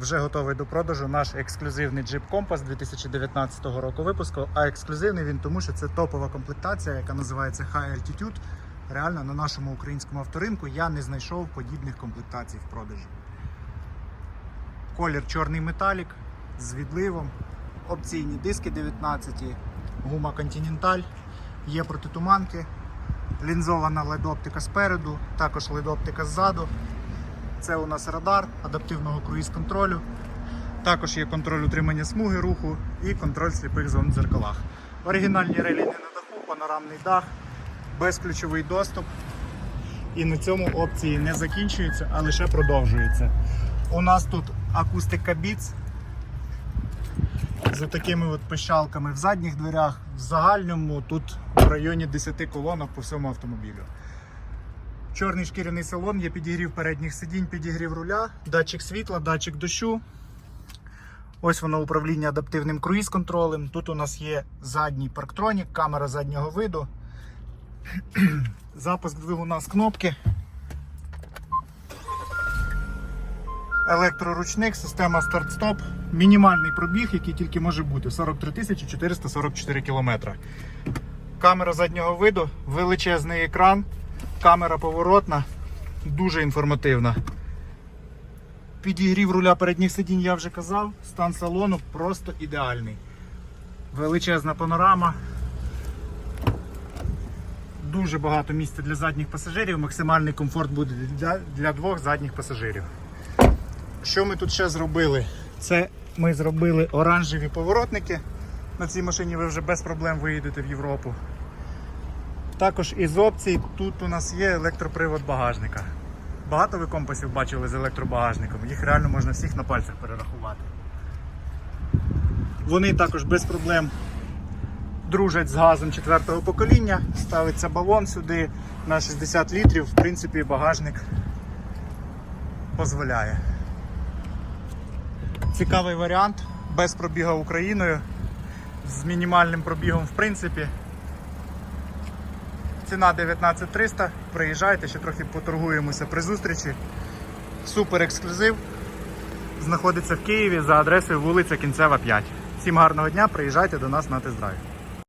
Вже готовий до продажу наш ексклюзивний Jeep Compass 2019 року випуску. А ексклюзивний він тому, що це топова комплектація, яка називається High Altitude. Реально на нашому українському авторинку я не знайшов подібних комплектацій в продажі. Колір чорний металік з відливом, опційні диски 19, гума Continental, є протитуманки, лінзована LED-оптика спереду, також LED-оптика ззаду. Це у нас радар адаптивного круїз-контролю. Також є контроль утримання смуги руху і контроль сліпих зон в дзеркалах. Оригінальні реліни на даху, панорамний дах, безключовий доступ. І на цьому опції не закінчуються, а лише продовжуються. У нас тут акустика Beats з такими от пищалками в задніх дверях, в загальному тут в районі 10 колонок по всьому автомобілю. Чорний шкіряний салон, є підігрів передніх сидінь, підігрів руля, датчик світла, датчик дощу. Ось воно управління адаптивним круїз-контролем. Тут у нас є задній парктронік, камера заднього виду. Запуск двигуна з кнопки. Електроручник, система старт-стоп. Мінімальний пробіг, який тільки може бути 43 444 км. Камера заднього виду, величезний екран, камера поворотна, дуже інформативна. Підігрів руля передніх сидінь я вже казав, стан салону просто ідеальний. Величезна панорама. Дуже багато місця для задніх пасажирів, максимальний комфорт буде для, для двох задніх пасажирів. Що ми тут ще зробили? Це ми зробили оранжеві поворотники. На цій машині ви вже без проблем виїдете в Європу. Також із опцій тут у нас є електропривод багажника. Багато ви компасів бачили з електробагажником, їх реально можна всіх на пальцях перерахувати. Вони також без проблем дружать з газом четвертого покоління. Ставиться балон сюди на 60 літрів. В принципі, багажник дозволяє. Цікавий варіант без пробіга Україною, з мінімальним пробігом, в принципі. Ціна 19300. Приїжджайте, ще трохи поторгуємося при зустрічі. Супер ексклюзив. Знаходиться в Києві за адресою вулиця Кінцева 5. Всім гарного дня, приїжджайте до нас на тест-драйв.